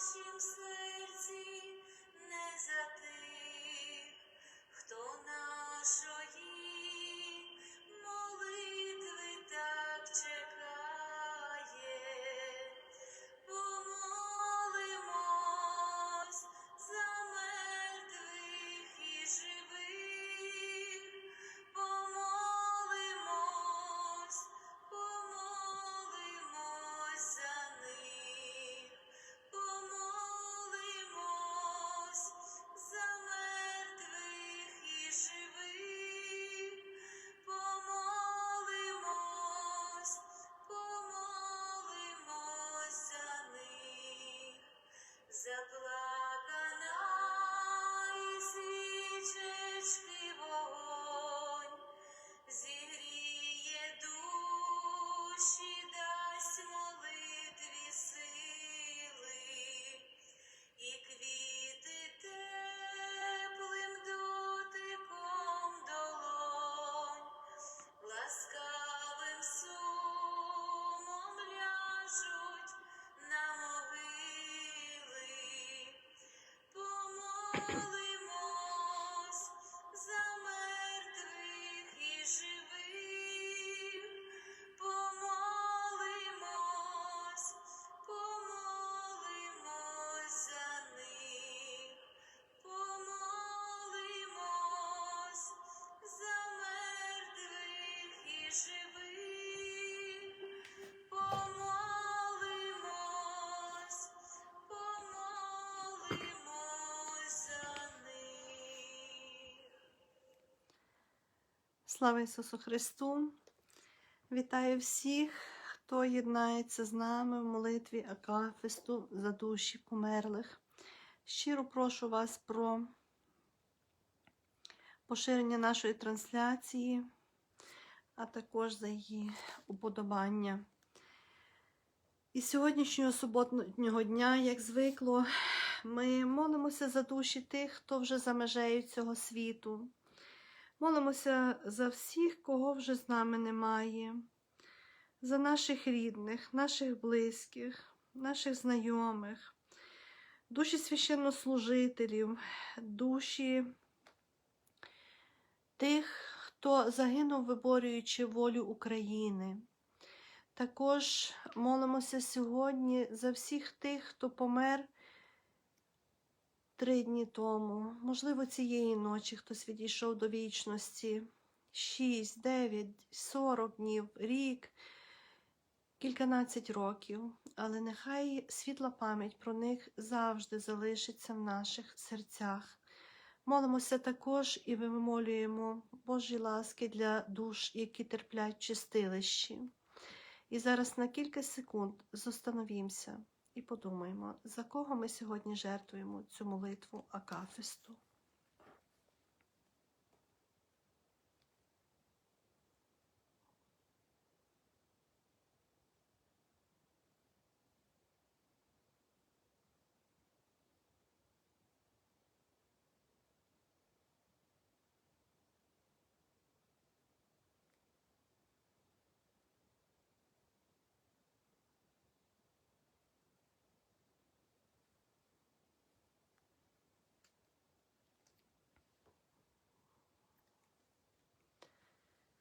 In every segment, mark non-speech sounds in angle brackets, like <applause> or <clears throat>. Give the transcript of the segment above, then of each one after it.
нашім серці не затих, all the Слава Ісусу Христу! Вітаю всіх, хто єднається з нами в молитві Акафисту за душі померлих. Щиро прошу вас про поширення нашої трансляції, а також за її уподобання. І сьогоднішнього суботнього дня, як звикло, ми молимося за душі тих, хто вже за межею цього світу. Молимося за всіх, кого вже з нами немає, за наших рідних, наших близьких, наших знайомих, душі священнослужителів, душі тих, хто загинув, виборюючи волю України. Також молимося сьогодні за всіх тих, хто помер три дні тому, можливо, цієї ночі хтось відійшов до вічності. Шість, дев'ять, сорок днів, рік, кільканадцять років. Але нехай світла пам'ять про них завжди залишиться в наших серцях. Молимося також і вимолюємо Божі ласки для душ, які терплять в чистилищі. І зараз на кілька секунд зостановімося і подумаємо, за кого ми сьогодні жертвуємо цю молитву Акафисту.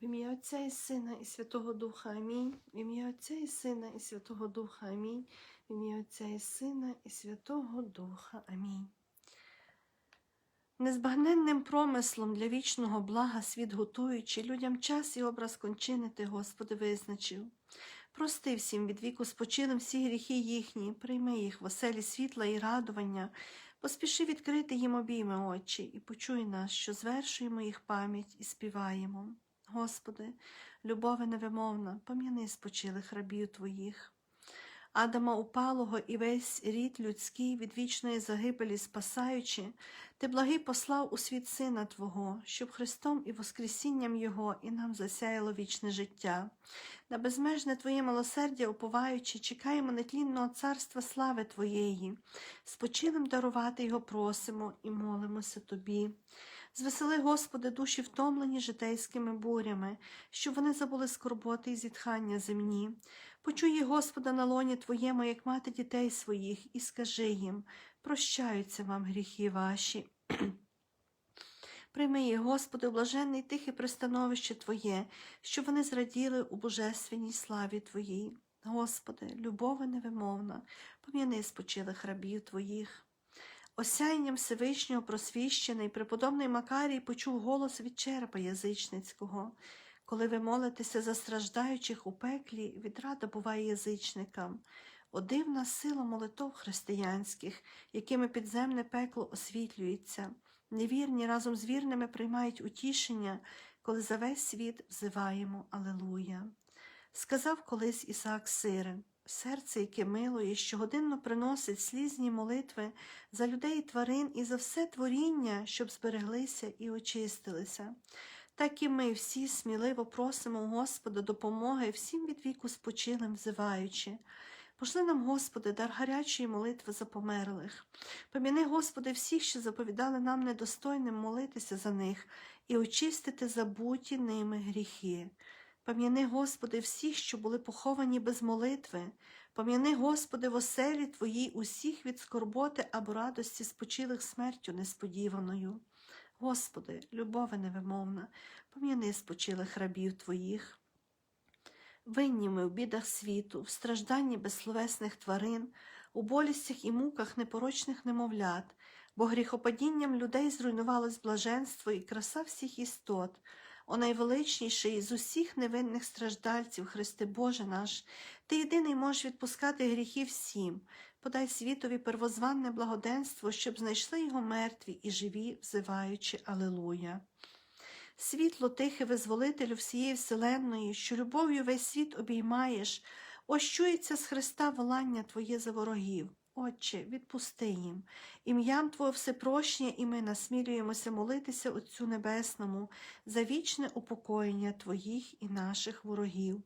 В ім'я Отця і Сина і Святого Духа Амінь. В ім'я Отця і Сина і Святого Духа Амінь. В ім'я Отця і Сина і Святого Духа Амінь. Незбагненним промислом для вічного блага світ готуючи, людям час і образ кончини ти, Господи, визначив. Прости всім від віку спочилим всі гріхи їхні, прийми їх в оселі світла і радування, поспіши відкрити їм обійми очі і почуй нас, що звершуємо їх пам'ять і співаємо. Господи, любове невимовна, пом'яни спочилих рабів Твоїх. Адама упалого і весь рід людський від вічної загибелі спасаючи, ти благий послав у світ Сина Твого, щоб Христом і Воскресінням Його і нам засяяло вічне життя. На безмежне Твоє милосердя уповаючи, чекаємо нетлінного царства слави Твоєї, спочилим дарувати Його просимо і молимося Тобі. Звесели, Господи, душі втомлені житейськими бурями, щоб вони забули скорботи і зітхання земні. Почуй, Господа, на лоні Твоєму, як мати дітей своїх, і скажи їм, прощаються вам гріхи ваші. <clears throat> Прийми їх, Господи, блаженне тихе пристановище Твоє, щоб вони зраділи у божественній славі Твоїй. Господи, любови невимовна, пом'яни спочилих рабів Твоїх. Осяянням Всевишнього просвіщений преподобний Макарій почув голос від черепа язичницького. Коли ви молитеся за страждаючих у пеклі, відрада буває язичникам. О дивна сила молитов християнських, якими підземне пекло освітлюється. Невірні разом з вірними приймають утішення, коли за весь світ взиваємо Алелуя. Сказав колись Ісаак Сирин, серце, яке милує, щогодинно приносить слізні молитви за людей і тварин і за все творіння, щоб збереглися і очистилися. Так і ми всі сміливо просимо Господа допомоги всім від віку спочилим взиваючи. Пошли нам, Господи, дар гарячої молитви за померлих. Поміни, Господи, всіх, що заповідали нам недостойним молитися за них і очистити забуті ними гріхи. Пам'яни, Господи, всіх, що були поховані без молитви. Пам'яни, Господи, в оселі Твоїй усіх від скорботи або радості спочилих смертю несподіваною. Господи, любове невимовна, пом'яни спочилих рабів Твоїх. Винні ми в бідах світу, в стражданні безсловесних тварин, у болістях і муках непорочних немовлят, бо гріхопадінням людей зруйнувалось блаженство і краса всіх істот. О найвеличніший із усіх невинних страждальців, Христе Боже наш, Ти єдиний можеш відпускати гріхи всім. Подай світові первозванне благоденство, щоб знайшли його мертві і живі, взиваючи Алелуя. Світло тихе визволителю всієї вселенної, що любов'ю весь світ обіймаєш, ось чується з Христа волання Твоє за ворогів. Отче, відпусти їм. Ім'ям Твого всепрощення і ми насмілюємося молитися Отцю Небесному за вічне упокоєння Твоїх і наших ворогів.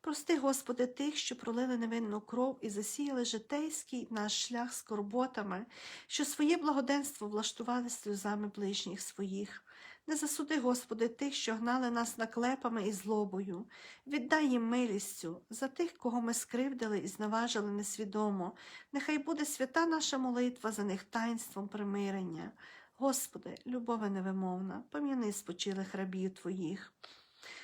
Прости, Господи, тих, що пролили невинну кров і засіяли житейський наш шлях скорботами, що своє благоденство влаштували сльозами ближніх своїх. Не засуди, Господи, тих, що гнали нас наклепами і злобою. Віддай їм милістю за тих, кого ми скривдили і зневажили несвідомо. Нехай буде свята наша молитва за них таїнством примирення. Господи, любове невимовна, пом'яни спочилих рабів Твоїх.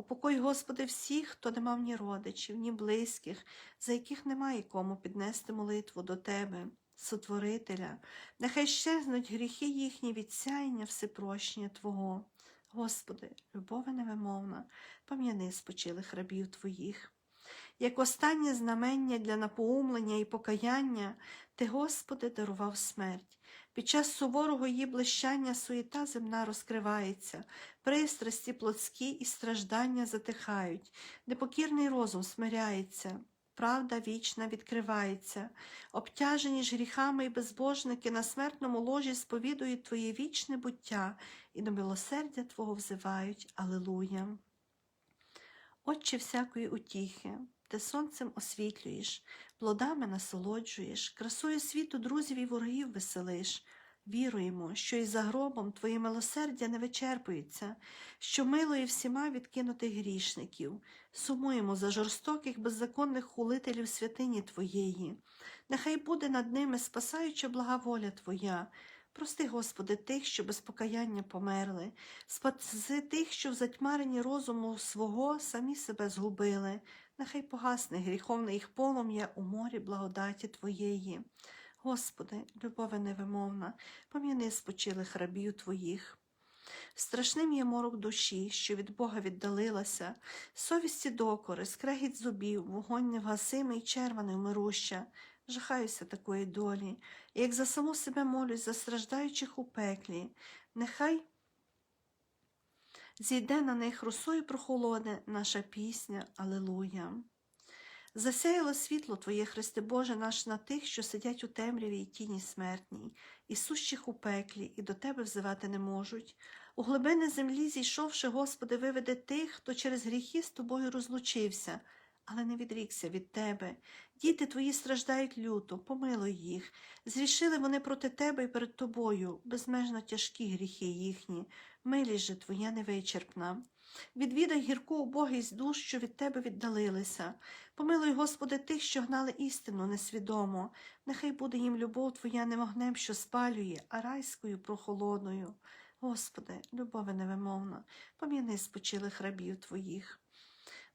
Упокой, Господи, всіх, хто не мав ні родичів, ні близьких, за яких немає кому піднести молитву до Тебе, Сотворителя. Нехай щезнуть гріхи їхні від всепрощення Твого. Господи, любове невимовна, пам'яни спочилих рабів Твоїх. Як останнє знамення для напоумлення і покаяння, Ти, Господи, дарував смерть. Під час суворого її блищання суєта земна розкривається, пристрасті плотські і страждання затихають, непокірний розум смиряється, правда вічна відкривається, обтяжені ж гріхами і безбожники на смертному ложі сповідують Твоє вічне буття і до милосердя Твого взивають Алилуя. Отче всякої утіхи, ти сонцем освітлюєш, плодами насолоджуєш, красою світу друзів і ворогів веселиш. Віруємо, що і за гробом Твоє милосердя не вичерпується, що милує всіма відкинутих грішників, сумуємо за жорстоких беззаконних хулителів святині Твоєї. Нехай буде над ними спасаюча блага воля Твоя. Прости, Господи, тих, що без покаяння померли, спаси тих, що в затьмаренні розуму свого самі себе згубили. Нехай погасне гріховне їх полум'я у морі благодаті Твоєї. Господи, любове невимовна, пом'яни спочилих рабів Твоїх. Страшним є морок душі, що від Бога віддалилася, совісті докори, скрегіт зубів, вогонь невгасимий, черва невмируща. Жахаюся такої долі, і як за саму себе молюсь за страждаючих у пеклі, нехай зійде на них росою прохолоне наша пісня Алилуя. Засяяло світло Твоє, Христе Боже наш, на тих, що сидять у темряві й тіні смертній, і сущих у пеклі, і до Тебе взивати не можуть. У глибини землі, зійшовши, Господи, виведе тих, хто через гріхи з Тобою розлучився, але не відрікся від Тебе. Діти Твої страждають люто, помилуй їх. Зрішили вони проти Тебе і перед Тобою, безмежно тяжкі гріхи їхні, милість Твоя невичерпна. Відвідай гірку убогість душ, що від Тебе віддалилися. Помилуй, Господи, тих, що гнали істину несвідомо. Нехай буде їм любов Твоя не вогнем, що спалює, а райською прохолодною. Господи, любове невимовна, пом'яни спочилих рабів Твоїх.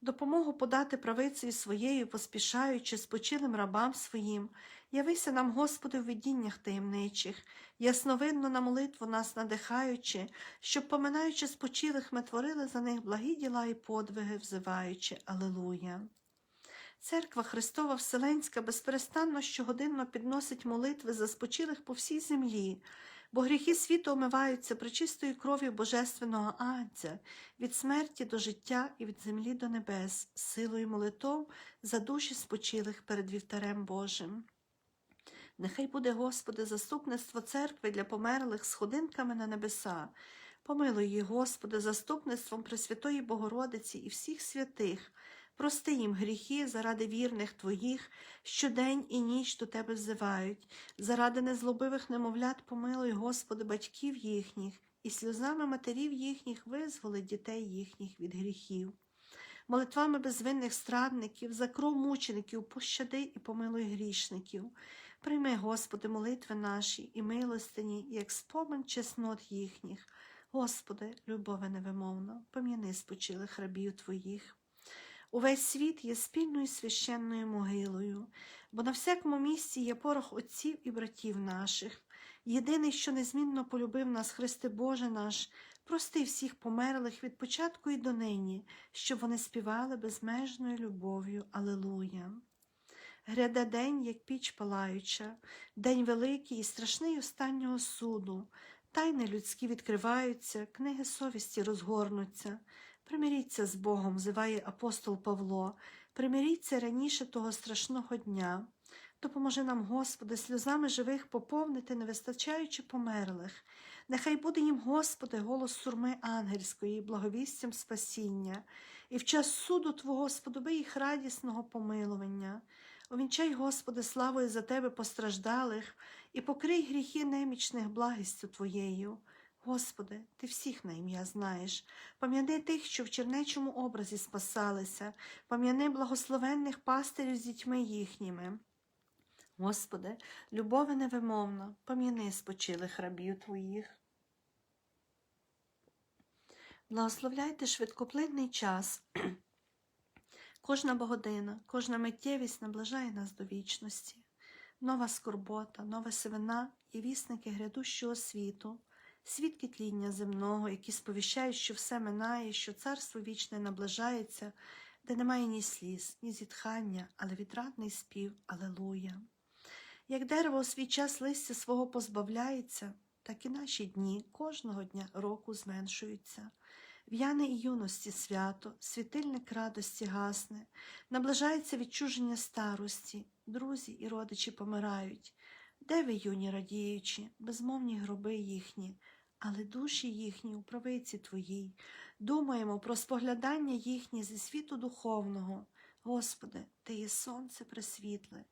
Допомогу подати правицею своєю, поспішаючи спочилим рабам своїм. Явися нам, Господи, в видіннях таємничих, ясновидно на молитву нас надихаючи, щоб, поминаючи спочилих, ми творили за них благі діла і подвиги, взиваючи Алилуя. Церква Христова Вселенська безперестанно щогодинно підносить молитви за спочилих по всій землі, бо гріхи світу омиваються причистою кров'ю Божественного Агнця, від смерті до життя і від землі до небес, силою молитов за душі спочилих перед вівтарем Божим. Нехай буде, Господи, заступництво церкви для померлих сходинками на небеса. Помилуй їх, Господи, заступництвом Пресвятої Богородиці і всіх святих. Прости їм гріхи заради вірних Твоїх, що день і ніч до Тебе взивають. Заради незлобивих немовлят помилуй, Господи, батьків їхніх, і сльозами матерів їхніх визволи дітей їхніх від гріхів. Молитвами безвинних страдників, за кров мучеників, пощади і помилуй грішників. Прийми, Господи, молитви наші і милостині, як спомин чеснот їхніх. Господи, любове невимовна, пом'яни спочилих рабів Твоїх. Увесь світ є спільною священною могилою, бо на всякому місці є порох отців і братів наших. Єдиний, що незмінно полюбив нас, Христе Боже наш, прости всіх померлих від початку і донині, щоб вони співали безмежною любов'ю. Алилуя. Гряде день, як піч палаюча, день великий і страшний останнього суду. Тайни людські відкриваються, книги совісті розгорнуться. Примиріться з Богом, зиває апостол Павло, примиріться раніше того страшного дня. Допоможи нам, Господи, сльозами живих поповнити, не вистачаючи померлих. Нехай буде їм, Господи, голос сурми ангельської, благовістям спасіння, і в час суду Твого сподоби їх радісного помилування. Овінчай, Господи, славою за Тебе постраждалих, і покрий гріхи немічних благістю Твоєю. Господи, Ти всіх на ім'я знаєш. Пам'яни тих, що в чернечому образі спасалися, пам'яни благословенних пастирів з дітьми їхніми. Господи, любове невимовна, пам'яни спочилих рабів Твоїх. Благословляйте швидкоплинний час. Кожна богодина, кожна миттєвість наближає нас до вічності. Нова скорбота, нова сивина і вісники грядущого світу, свідки тління земного, які сповіщають, що все минає, що царство вічне наближається, де немає ні сліз, ні зітхання, але відрадний спів Алелуя. Як дерево у свій час листя свого позбавляється, так і наші дні кожного дня року зменшуються. В'яне і юності свято, світильник радості гасне, наближається відчуження старості, друзі і родичі помирають. Де ви, юні радіючі, безмовні гроби їхні, але душі їхні у правиці твоїй. Думаємо про споглядання їхні зі світу духовного. Господи, Ти є сонце пресвітле,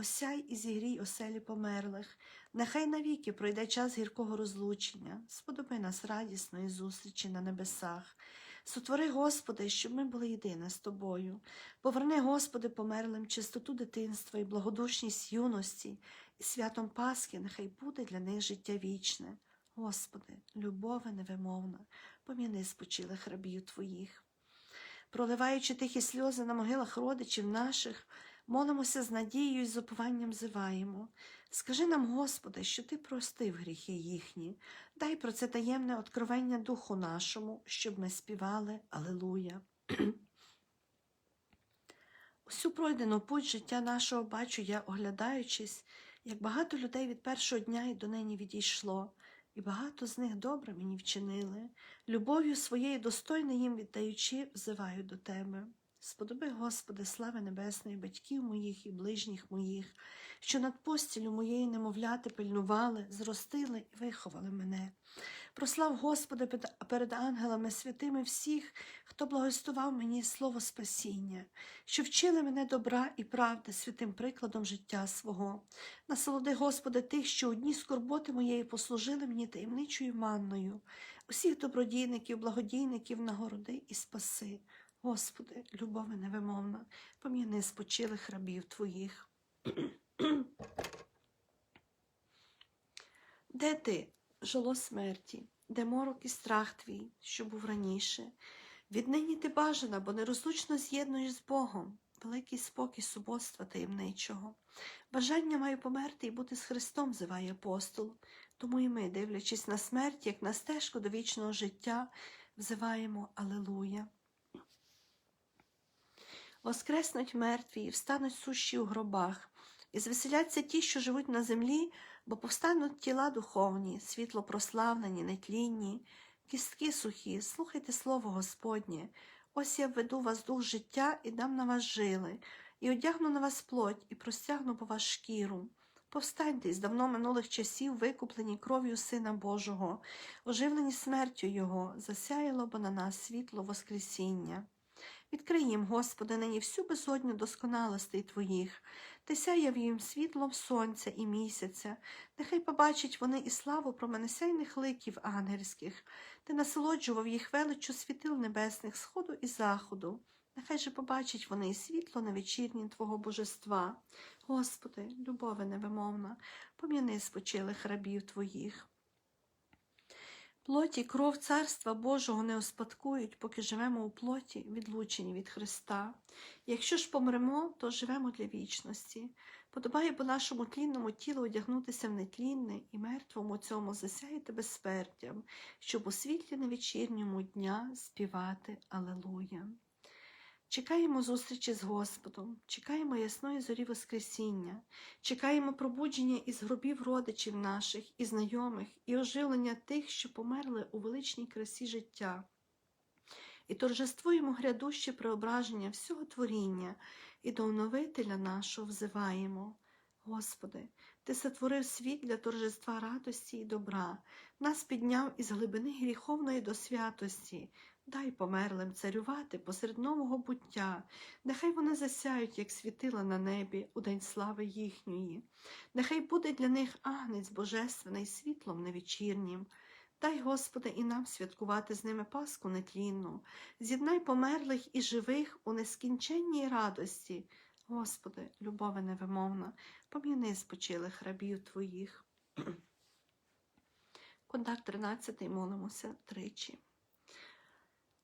осяй і зігрій оселі померлих. Нехай навіки пройде час гіркого розлучення, сподоби нас радісної зустрічі на небесах. Сотвори, Господи, щоб ми були єдине з Тобою. Поверни, Господи, померлим чистоту дитинства і благодушність юності, і святом Пасхи нехай буде для них життя вічне. Господи, любове невимовна, пом'яни спочилих рабів Твоїх. проливаючи тихі сльози на могилах родичів наших, молимося з надією і з упованням зиваємо. Скажи нам, Господи, що Ти простив гріхи їхні, дай про це таємне откровення духу нашому, щоб ми співали Алелуя. <clears throat> Усю пройдену путь життя нашого бачу я, оглядаючись, як багато людей від першого дня і до нині відійшло, і багато з них добре мені вчинили, любов'ю своєю достойно їм віддаючи, взиваю до Тебе. Сподоби, Господи, слави небесної, батьків моїх і ближніх моїх, що над постілю моєї немовляти пильнували, зростили і виховали мене. Прослав Господи перед ангелами святими всіх, хто благословав мені слово спасіння, що вчили мене добра і правди святим прикладом життя свого. Насолоди, Господи, тих, що у дні скорботи моєї послужили мені таємничою манною, усіх добродійників, благодійників нагороди і спаси. Господи, любове невимовна, пом'яни спочилих рабів Твоїх. Де ти, жило смерті, де морок і страх твій, що був раніше? Віднині ти бажана, бо нерозлучно з'єднуєш з Богом, великий спокій суботства таємничого. Бажання маю померти і бути з Христом, зиває апостол. Тому і ми, дивлячись на смерть, як на стежку до вічного життя, взиваємо Алелуя. Воскреснуть мертві і встануть сущі у гробах, і звеселяться ті, що живуть на землі, бо повстануть тіла духовні, світло прославлені, нетлінні, кістки сухі, слухайте слово Господнє. Ось я введу вас дух життя і дам на вас жили, і одягну на вас плоть, і простягну по вас шкіру. Повстаньте із давно минулих часів, викуплені кров'ю Сина Божого, оживлені смертю Його, засяяло бо на нас світло Воскресіння. Відкрий їм, Господи, нині всю безодню досконалостей Твоїх, Ти сяяв їм світлом сонця і місяця, нехай побачать вони і славу променесяйних ликів ангельських, Ти насолоджував їх величчю світил небесних сходу і заходу. Нехай же побачать вони і світло на вечірні Твого божества. Господи, любове невимовна, пом'яни спочилих рабів Твоїх. Плоті кров Царства Божого не успадкують, поки живемо у плоті, відлучені від Христа. Якщо ж помремо, то живемо для вічності. Подобає по нашому тлінному тілу одягнутися в нетлінне і мертвому цьому засяяти безсмертям, щоб у світлі на вечірньому дня співати Алелуя. Чекаємо зустрічі з Господом, чекаємо ясної зорі Воскресіння, чекаємо пробудження із гробів родичів наших і знайомих, і оживлення тих, що померли у величній красі життя. І торжествуємо грядуще преображення всього творіння, і до оновителя нашого взиваємо. Господи, Ти сотворив світ для торжества радості і добра, нас підняв із глибини гріховної до святості. Дай померлим царювати посеред нового буття, нехай вони засяють, як світила на небі у день слави їхньої. Нехай буде для них агнець божественний світлом невечірнім. Дай, Господи, і нам святкувати з ними Пасху нетлінну, з'єднай померлих і живих у нескінченній радості. Господи, любове невимовна, пом'яни спочилих рабів Твоїх. <clears throat> Контакт 13 молимося тричі.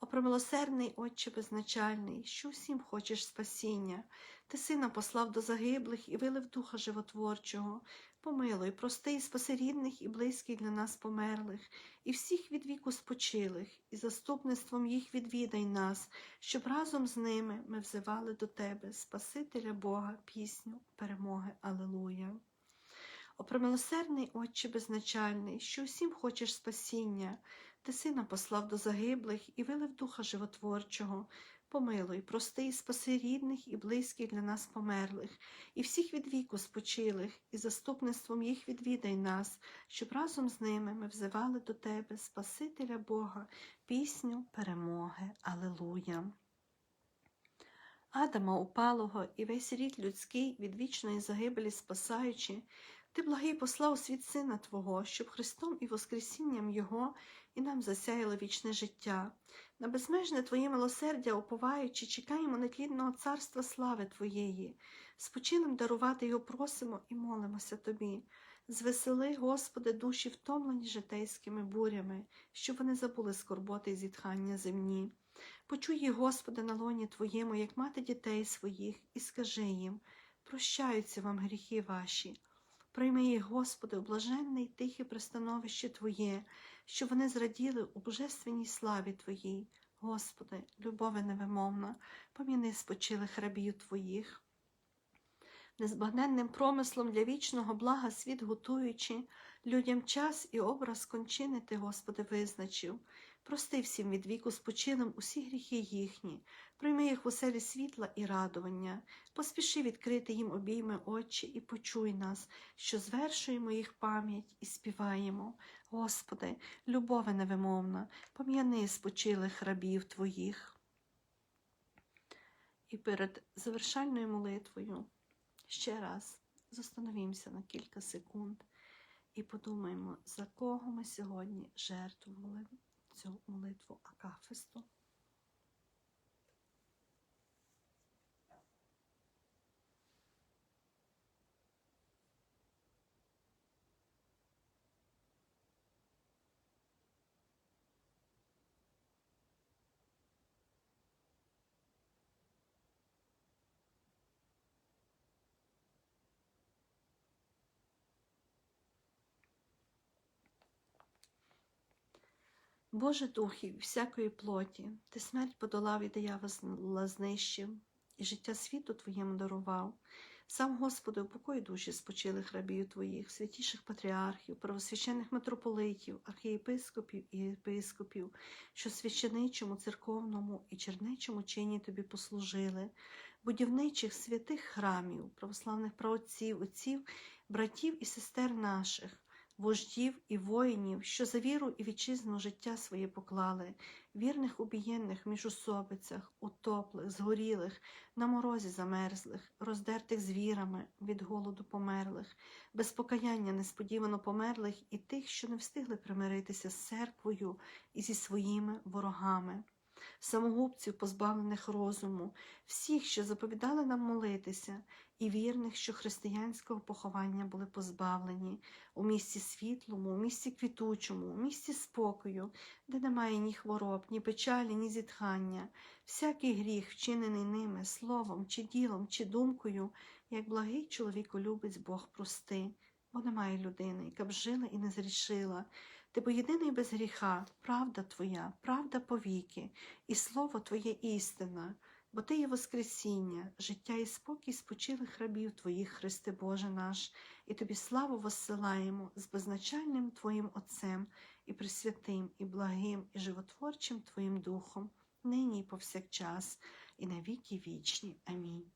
О промилосердний Отче безначальний, що всім хочеш спасіння, ти сина послав до загиблих і вилив духа животворчого. Помилуй, прости і спаси рідних і близьких для нас померлих, і всіх від віку спочилих, і заступництвом їх відвідай нас, щоб разом з ними ми взивали до Тебе, Спасителя Бога, пісню перемоги. Алелуя. О промилосердний Отче безначальний, що всім хочеш спасіння, ти сина послав до загиблих і вилив духа животворчого. Помилуй, прости і спаси рідних і близьких для нас померлих, і всіх від віку спочилих, і заступництвом їх відвідай нас, щоб разом з ними ми взивали до Тебе, Спасителя Бога, пісню перемоги. Алелуя. Адама упалого і весь рід людський від вічної загибелі спасаючи, Ти благий послав світ Сина Твого, щоб Христом і Воскресінням Його і нам засяяло вічне життя. На безмежне Твоє милосердя, уповаючи, чекаємо нетлінного царства слави Твоєї. Спочилим дарувати його просимо і молимося Тобі. Звесели, Господи, душі втомлені житейськими бурями, щоб вони забули скорботи і зітхання земні. Почуй Господи, на лоні Твоєму, як мати дітей своїх, і скажи їм: прощаються вам гріхи ваші. Прийми їх, Господи, у блаженне й тихе пристановище Твоє, щоб вони зраділи у божественній славі Твоїй. Господи, любове невимовна, поміни спочилих рабів Твоїх. Незбагненним промислом для вічного блага світ готуючи, людям час і образ кончини Ти, Господи, визначив. Прости всім від віку спочилим усі гріхи їхні, прийми їх в оселі світла і радування, поспіши відкрити їм обійми очі і почуй нас, що звершуємо їх пам'ять і співаємо. Господи, любове невимовна, пом'яни спочилих рабів Твоїх. І перед завершальною молитвою ще раз застановімося на кілька секунд і подумаємо, за кого ми сьогодні жертвували цю молитву Акафисту. Боже Духів всякої плоті, ти смерть подолав і диявола знищив, і життя світу Твоєму дарував. Сам, Господи, упокой душі спочилих рабів Твоїх, святіших патріархів, правосвящених митрополитів, архієпископів і єпископів, що священичому, церковному і черничому чині Тобі послужили, будівничих святих храмів, православних праотців, отців, братів і сестер наших, вождів і воїнів, що за віру і вітчизну життя своє поклали, вірних убієнних міжусобицях, утоплих, згорілих, на морозі замерзлих, роздертих звірами, від голоду померлих, без покаяння несподівано померлих і тих, що не встигли примиритися з церквою і зі своїми ворогами. Самогубців, позбавлених розуму, всіх, що заповідали нам молитися, і вірних, що християнського поховання були позбавлені, у місці світлому, у місці квітучому, у місці спокою, де немає ні хвороб, ні печалі, ні зітхання, всякий гріх, вчинений ними, словом, чи ділом, чи думкою, як благий чоловіколюбець Бог прости, бо немає людини, яка б жила і не зрішила. Ти бо єдиний без гріха, правда Твоя, правда повіки, і слово Твоє істина, бо Ти є Воскресіння, життя і спокій спочилих рабів Твоїх, Христе Боже наш, і Тобі славу воссилаємо з безначальним Твоїм Отцем, і пресвятим, і благим, і животворчим Твоїм Духом, нині і повсякчас, і на віки вічні. Амінь.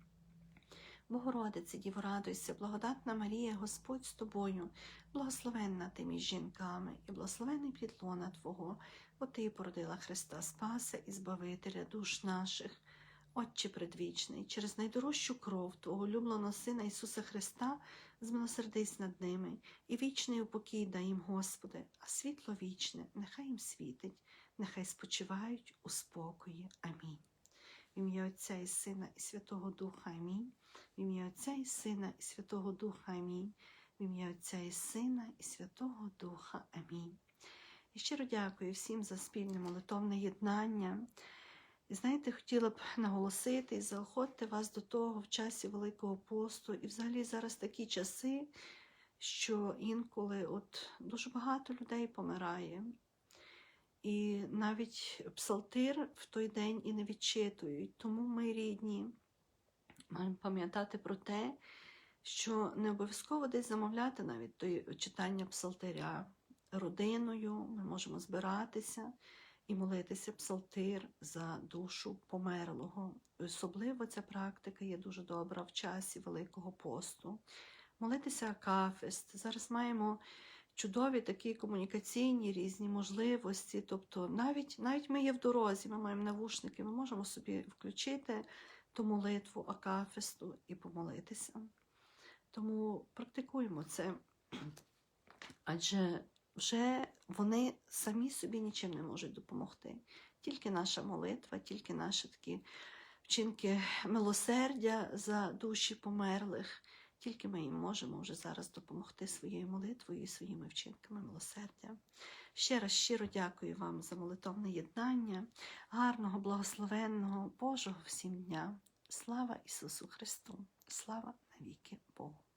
Богородице, Діво, радуйся, благодатна Марія, Господь з тобою, благословенна ти між жінками, і благословений плід лона Твого, бо Ти породила Христа Спаса і Збавителя душ наших. Отче предвічний, через найдорожчу кров Твого улюбленого Сина Ісуса Христа, змилосердись над ними, і вічний упокій дай їм, Господи, а світло вічне, нехай їм світить, нехай спочивають у спокої. Амінь. В ім'я Отця і Сина і Святого Духа Амінь. В ім'я Отця і Сина і Святого Духа Амінь. В ім'я Отця і Сина і Святого Духа Амінь. І щиро дякую всім за спільне молитовне єднання. І знаєте, хотіла б наголосити і заохотити вас до того в часі Великого посту. І взагалі зараз такі часи, що інколи от дуже багато людей помирає. І навіть псалтир в той день і не відчитують. Тому ми рідні маємо пам'ятати про те, що не обов'язково десь замовляти навіть той читання псалтиря родиною, ми можемо збиратися і молитися псалтир за душу померлого. Особливо ця практика є дуже добра в часі Великого посту. Молитися акафист. Зараз маємо чудові такі комунікаційні різні можливості. Тобто, навіть, навіть ми є в дорозі, ми маємо навушники, ми можемо собі включити ту молитву акафисту і помолитися. Тому практикуємо це. Адже вже вони самі собі нічим не можуть допомогти. Тільки наша молитва, тільки наші такі вчинки милосердя за душі померлих, тільки ми їм можемо вже зараз допомогти своєю молитвою і своїми вчинками милосердя. Ще раз щиро дякую вам за молитовне єднання, гарного, благословенного, Божого всім дня. Слава Ісусу Христу! Слава навіки Богу!